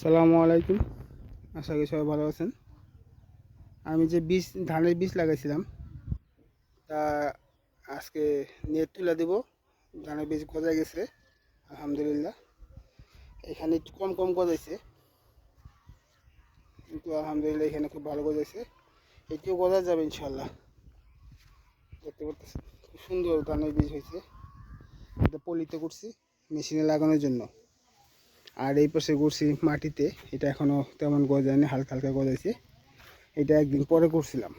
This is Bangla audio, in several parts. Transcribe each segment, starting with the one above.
আসসালামু আলাইকুম। আশা করি সবাই ভালো আছেন। আমি যে বীজ, ধানের বীজ লাগাইছিলাম, তা আজকে নেট তুলে দেব। ধানের বীজ গজায় গেছে, আলহামদুলিল্লাহ। এখানে একটু কম কম গজাইছে, কিন্তু আলহামদুলিল্লাহ এখানে খুব ভালো গজাইছে। এটিও গজা যাবে ইনশাল্লাহ দেখতে পারতেছেন, খুব সুন্দর ধানের বীজ হয়েছে। এটা পলিতে করছি, মেশিনে লাগানোর জন্য। আর এই পাশে করছি মাটিতে। এটা এখনও তেমন গজায়নি, হালকা হালকা গজাইছে। এটা একদিন পরে করছিলাম।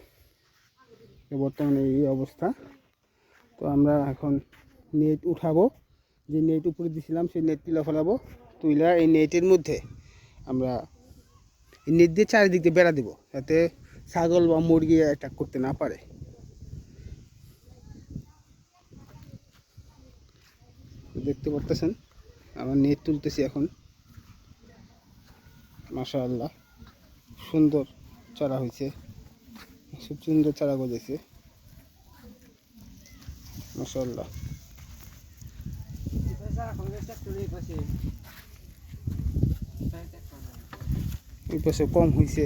বর্তমানে এই অবস্থা। তো আমরা এখন নেট উঠাবো। যে নেট উপরে দিছিলাম, সেই নেট তুলে ফেলাবো। তুইলা এই নেটের মধ্যে আমরা এই নেট দিয়ে চারিদিক দিয়ে বেড়া দিব, যাতে ছাগল বা মুরগি অ্যাটাক করতে না পারে। দেখতে পারতেছেন? আমরা নেট তুলতেছি এখন। মাশাআল্লাহ। সুন্দর চারা হয়েছে খুব সুন্দর চারা গজেছে মাশাআল্লাহ। পাশে কম হয়েছে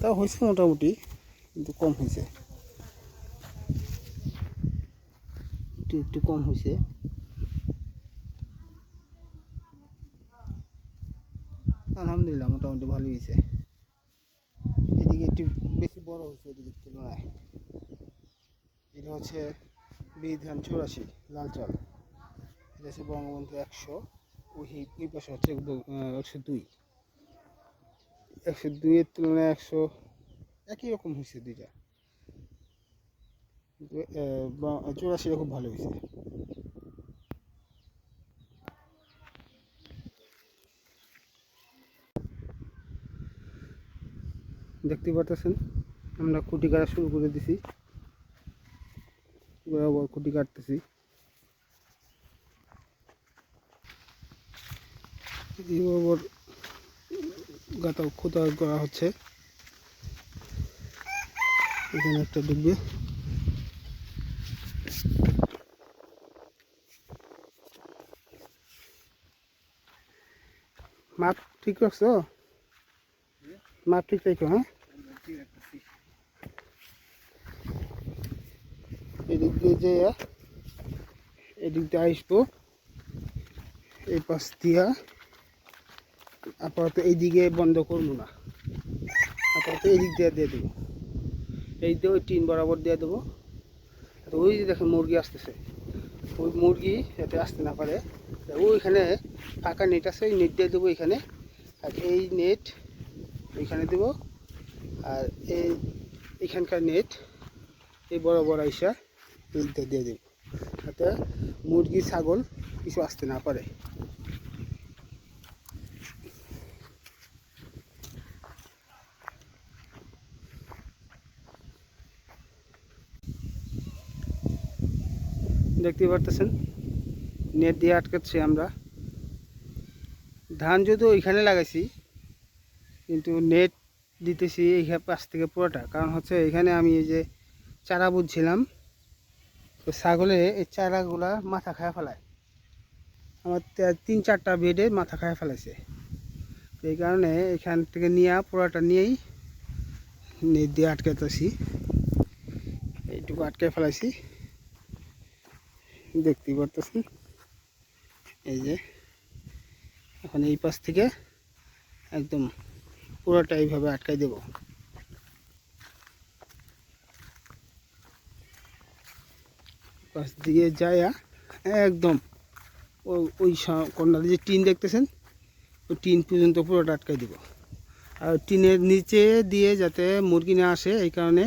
তাও হয়েছে মোটামুটি, কিন্তু কম হয়েছে একটু একটু কম হয়েছে আলহামদুলিল্লাহ, মোটামুটি ভালোই হয়েছে। এদিকে একটু বেশি বড় হয়েছে এদিকের তুলনায়। এটা হচ্ছে বিধান চুরাশি লাল চাল এটা হচ্ছে বঙ্গবন্ধু একশো ওই ওই পাশে হচ্ছে একশো দুই। একশো দুইয়ের তুলনায় একশো, একই রকম হয়েছে দুইটা। চুরাশিটা খুব ভালো হয়েছে। দেখতে পাচ্ছেন আমরা খুঁটি কাটা শুরু করে দিছি। বরাবর খুঁটি কাটতেছি। বরাবর গাতা খোঁতা করা হচ্ছে। এখানে একটা ডুববে। মাপ ঠিক রাখছো? মাপ ঠিক রাখো হ্যাঁ? এদিক দিয়ে যে এদিক দিয়ে আসব এই পাশ দিয়া আপাতত এইদিকে বন্ধ করব না। আপাতত এদিক দিয়ে দিয়ে দেবো। এই দিয়ে ওই টিন বরাবর দিয়ে দেবো। ওই যে দেখেন মুরগি আসতেছে। ওই মুরগি যাতে আসতে না পারে ওইখানে ফাঁকা নেট আছে ওই নেট দিয়ে দেবো এখানে। আর এই নেট ওইখানে দেবো। আর এই এখানকার নেট এই বড় বড় আইসা এইটা দিয়ে দেবো যাতে মুরগি, ছাগল কিছু আসতে না পারে। দেখতে পারতেছেন? নেট দিয়ে আটকাচ্ছি আমরা। ধান যদিও ওইখানে লাগাইছি, কিন্তু নেট দিতেছি এইখানে পাশ থেকে পুরোটা। কারণ হচ্ছে এখানে আমি এই যে চারা বুঝছিলাম তো ছাগলে এই চারাগুলা মাথা খায় ফেলায়। আমার তিন চারটা বেডে মাথা খায় ফেলাইছে। এই কারণে এখান থেকে নিয়ে পুরোটা নিয়েই দিয়ে আটকাতেছি এইটুকু আটকে ফেলাইছি। দেখতেই পারতেছেন? এই যে, এখন এই পাশ থেকে একদম পুরোটা এইভাবে আটকাই দেব। পাশ দিয়ে যায়া একদম। ওই কর্নারে যে টিন দেখতেছেন, ওই টিন পর্যন্ত পুরোটা আটকাই দিব। আর টিনের নিচে দিয়ে যাতে মুরগি না আসে, এই কারণে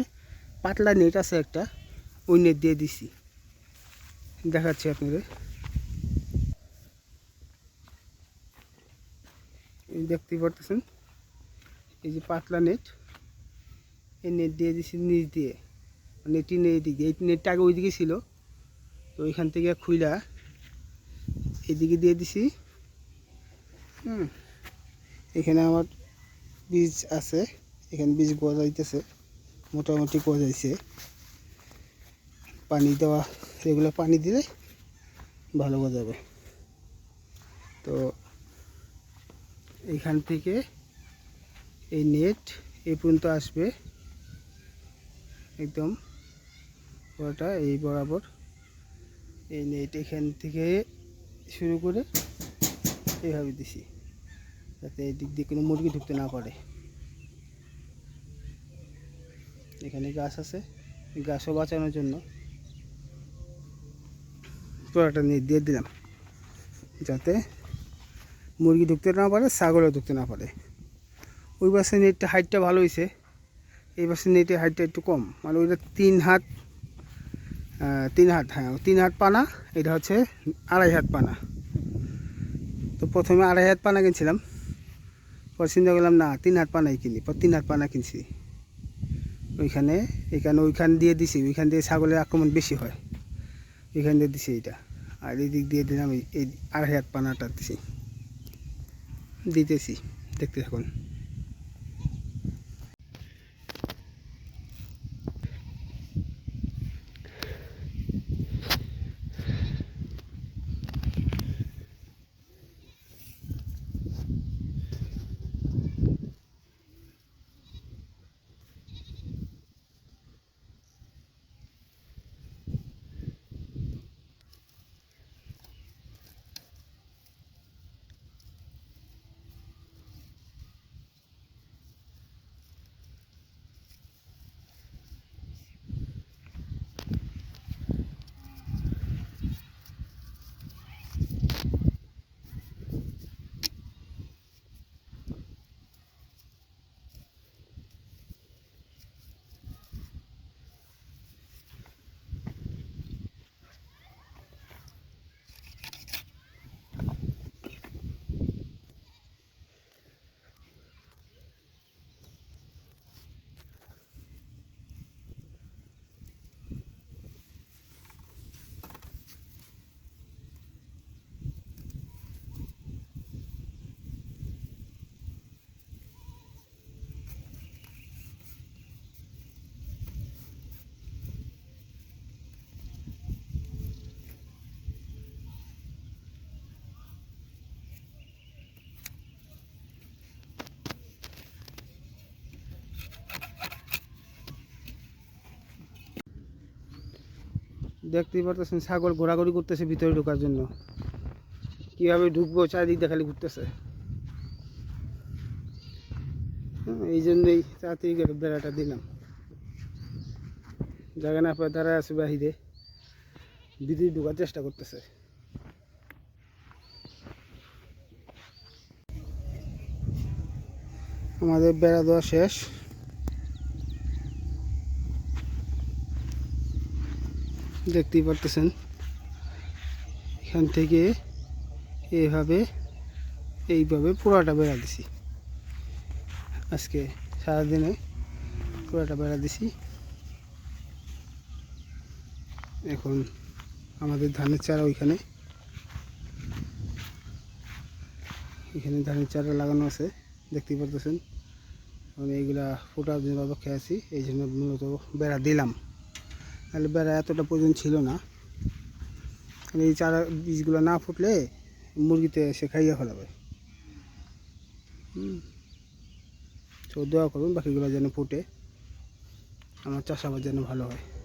পাতলা নেট আছে একটা, ওই নেট দিয়ে দিছি। দেখাচ্ছি আপনাদের। দেখতেই পারতেছেন? এই যে পাতলা নেট, এই নেট দিয়ে দিছি নিচ দিয়ে। মানে টিনের এই দিক দিয়ে এই নেটটা আগে ওইদিকে ছিল। তো ওইখান থেকে খুইলা এদিকে দিয়ে দিছি। হুম, এখানে আমার বীজ আছে, এখানে বীজ গজাইতেছে মোটামুটি গজাইছে পানি দেওয়া রেগুলার পানি দিলে ভালো গজাবে তো এইখান থেকে এই নেট এই পর্যন্ত আসবে। একদম পুরোটা এই বরাবর। এই নেট এখান থেকে শুরু করে এইভাবে দিছি, যাতে এই দিক দিয়ে কোনো মুরগি ঢুকতে না পারে। এখানে গাছ আছে, গাছও বাঁচানোর জন্য পুরোটা নেট দিয়ে দিলাম, যাতে মুরগি ঢুকতে না পারে, ছাগলও ঢুকতে না পারে। ওই পাশে নেটটা হাইটটা ভালো হয়েছে এই পাশে নেটের হাইটটা একটু কম মানে ওইটা তিন হাত তিন হাত হ্যাঁ তিন হাত পানা, এটা হচ্ছে আড়াই হাত পানা। তো প্রথমে আড়াই হাত পানা কিনছিলাম, পরে চিন্তা করলাম, না, তিন হাত পানাই কিনি পর তিন হাত পানা কিনছি। ওইখানে, এখানে ওইখান দিয়ে দিছি, ওইখান দিয়ে ছাগলের আক্রমণ বেশি হয়। ওইখান দিয়ে দিছি এইটা, আর এই দিক দিয়ে দিলাম এই আড়াই হাত পানাটা দিছি। দিতেছি, দেখতে থাকুন। দেখতেই পারতেছেন, ছাগল ঘোরাঘুরি করতেছে ভিতরে ঢোকার জন্য। কীভাবে ঢুকবো, চারিদিক দিয়ে খালি ঘুরতেছে এই জন্যই তাড়াতাড়ি বেড়াটা দিলাম। জায়গা না পায় তারা আছে বাহিরে। ভিতরে ঢোকার চেষ্টা করতেছে। আমাদের বেড়া দেওয়া শেষ। দেখতেই পারতেছেন। এখান থেকে এইভাবে এইভাবে পুরাটা বেড়া দিছি। আজকে সারাদিনে পুরাটা বেড়া দিছি। এখন আমাদের ধানের চারা ওইখানে। এখানে ধানের চারা লাগানো আছে, দেখতেই পারতেছেন। আমি এইগুলা ফোটার জন্য অপেক্ষায় আছি, এই জন্য মূলত বেড়া দিলাম। বেড়া এতটা প্রয়োজন ছিল না। আর এই চারা বীজগুলো না ফুটলে মুরগিতে এসে খাইয়ে ফেলাবে। তো দোয়া করুন বাকিগুলো যেন ফুটে। আমার চাষাবাদ যেন ভালো হয়।